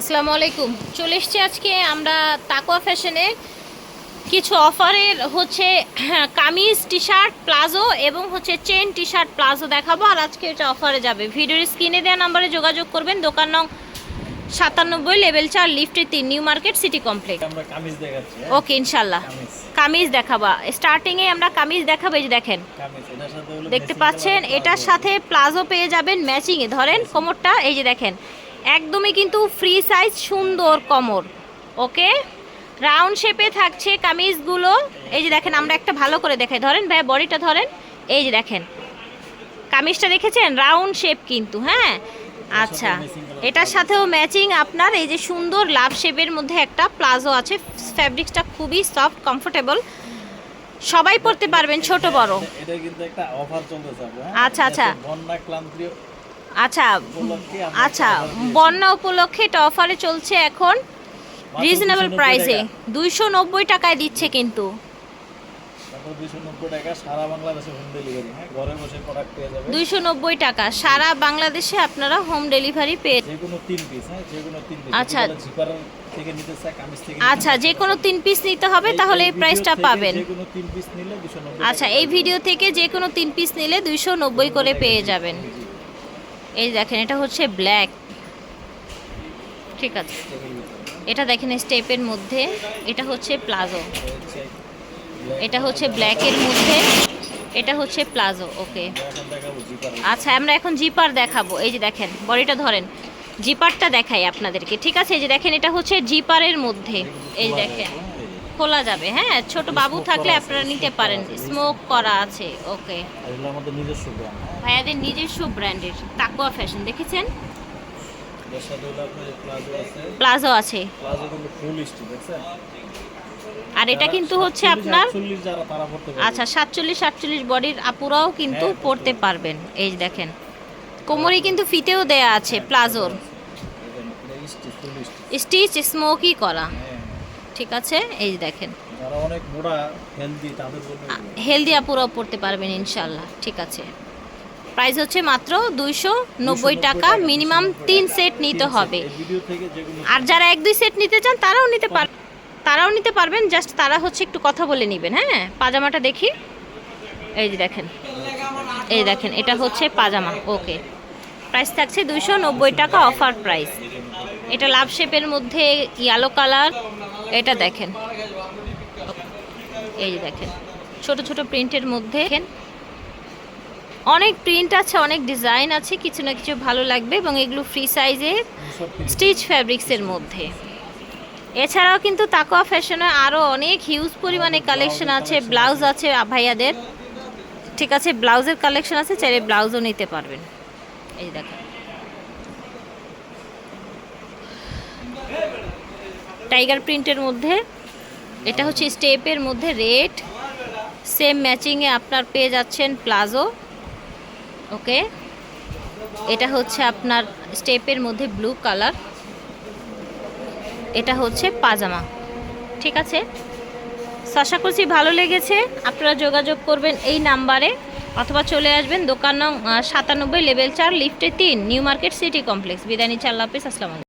আসসালামু আলাইকুম। চলে এসছি আজকে আমরা তাকোয়া ফ্যাশনে। কিছু অফারের হচ্ছে হ্যাঁ, কামিজ টি শার্ট প্লাজো এবং হচ্ছে চেন টি শার্ট প্লাজো দেখাবো। আর আজকে এটা অফারে যাবে। ভিডিওর স্ক্রিনে দেওয়া নাম্বারে যোগাযোগ করবেন। দোকান নং সাতানব্বই লেভেল চার লিফটে তিন নিউ মার্কেট সিটি কমপ্লেক্স। হ্যাঁ? ওকে ইনশাল্লাহ। কামিজ। দেখাবা। স্টার্টিংয়ে আমরা কামিজ দেখাবো এই যে দেখেন। দেখতে পাচ্ছেন? এটার সাথে প্লাজো পেয়ে যাবেন ম্যাচিংয়ে। ধরেন কোমরটা এই যে দেখেন। একদমই কিন্তু ফ্রি সাইজ সুন্দর কোমর ওকে রাউন্ড শেপে থাকছে কামিজগুলো। এই যে দেখেন আমরা একটা ভালো করে দেখাই। ধরেন ভাই বডিটা ধরেন এই যে দেখেন। কামিজটা দেখেছেন? রাউন্ড শেপ কিন্তু হ্যাঁ? আচ্ছা এটার সাথেও ম্যাচিং আপনার। এই যে সুন্দর লাভ শেপের মধ্যে একটা প্লাজো আছে। ফ্যাব্রিক্সটা খুবই সফট কমফোর্টেবল সবাই পরতে পারবেন ছোট বড়। এটা- এটা কিন্তু একটা অফার চলতেছে হ্যাঁ? আচ্ছা, আচ্ছা। বন্যা ক্লান্তি আচ্ছা আচ্ছা বন্যা উপলক্ষে এটা অফারে চলছে এখন। রিজনেবল প্রাইসে দুইশো নব্বই টাকায় দিচ্ছে কিন্তু। মাত্র 290 টাকা সারা বাংলাদেশে হোম ডেলিভারি হ্যাঁ? দুইশো নব্বই টাকা। সারা বাংলাদেশে আপনারা হোম ডেলিভারি পেয়ে পিস হ্যাঁ? যে কোনো তিন পিস আচ্ছা। থেকে আচ্ছা যে কোনো তিন পিস নিতে হবে তাহলে এই প্রাইসটা পাবেন। তিন পিস নিলে 290 আচ্ছা এই ভিডিও থেকে যে কোনো তিন পিস নিলে দুইশো নব্বই করে পেয়ে যাবেন। এই দেখেন, এটা হচ্ছে ব্ল্যাক ঠিক আছে। এটা দেখেন স্টেপের মধ্যে, এটা হচ্ছে প্লাজো। এটা হচ্ছে ব্ল্যাকের মধ্যে, এটা হচ্ছে প্লাজো, ওকে। আচ্ছা আমরা এখন জিপার দেখাবো। এই যে দেখেন, বডিটা ধরেন জিপারটা দেখাই আপনাদেরকে। ঠিক আছে, এই যে দেখেন, এটা হচ্ছে জিপারের মধ্যে। এই দেখেন। খোলা যাবে হ্যাঁ? ছোট বাবু থাকলে আপনারা নিতে পারেন। স্মোক করা আছে ওকে আর এগুলো আমাদের নিজস্ব ব্র্যান্ড হ্যাঁ? ভাইয়াদের নিজস্ব ব্র্যান্ডের তাকুয়া ফ্যাশন দেখেছেন? প্লাজো আছে। প্লাজো কিন্তু ফুল স্টিচ দেখছেন? আর এটা কিন্তু হচ্ছে আপনার 48 যারা তারা পড়তে পারবে। আচ্ছা সাতচল্লিশ সাতচল্লিশ বডির আপুরাও কিন্তু হ্যাঁ, পড়তে পারবেন। এই দেখেন কোমরে কিন্তু ফিতেও দেয়া আছে প্লাজোর। স্টিচ স্মোকি করা। হ্যাঁ। ঠিক আছে? এই যে দেখেন। যারা অনেক মোটা হেলদি তাদের জন্য হেলদি আপুরাও পড়তে পারবেন ইনশাল্লাহ ঠিক আছে। প্রাইস হচ্ছে মাত্র দুইশো নব্বই টাকা মিনিমাম তিন সেট নিতে হবে। আর যারা এক দুই সেট নিতে চান তারাও নিতে পার তারাও নিতে পারবেন জাস্ট তারা হচ্ছে একটু কথা বলে নেবেন হ্যাঁ? পাজামাটা দেখি। এই যে দেখেন। এই দেখেন এটা হচ্ছে পাজামা ওকে প্রাইস থাকছে দুইশো নব্বই টাকা অফার প্রাইস এটা লাভ শেপের মধ্যে ইয়েলো কালার এটা দেখেন। এই যে দেখেন, ছোট ছোট প্রিন্টের মধ্যে। দেখেন অনেক প্রিন্ট আছে, অনেক ডিজাইন আছে, কিছু না কিছু ভালো লাগবে এবং এগুলো ফ্রি সাইজে স্টিচ ফ্যাব্রিক্সের মধ্যে। এছাড়াও কিন্তু তাকোয়া ফ্যাশনে আরও অনেক হিউজ পরিমাণে কালেকশন আছে ব্লাউজ আছে ভাইয়াদের। ঠিক আছে ব্লাউজের কালেকশন আছে, চাইলে ব্লাউজও নিতে পারবেন। এই দেখেন টাইগার প্রিন্টের মধ্যে, এটা হচ্ছে স্টেপের মধ্যে রেড সেম ম্যাচিংয়ে আপনার পেয়ে যাচ্ছেন প্লাজো ওকে এটা হচ্ছে আপনার স্টেপের মধ্যে ব্লু কালার এটা হচ্ছে পাজামা, ঠিক আছে? আশা করছি ভালো লেগেছে, আপনারা যোগাযোগ করবেন এই নাম্বারে অথবা চলে আসবেন দোকান নং সাতানব্বই লেভেল চার, লিফটে তিন, নিউ মার্কেট সিটি কমপ্লেক্স। বিদানি চাল্লাপিস আসসালামু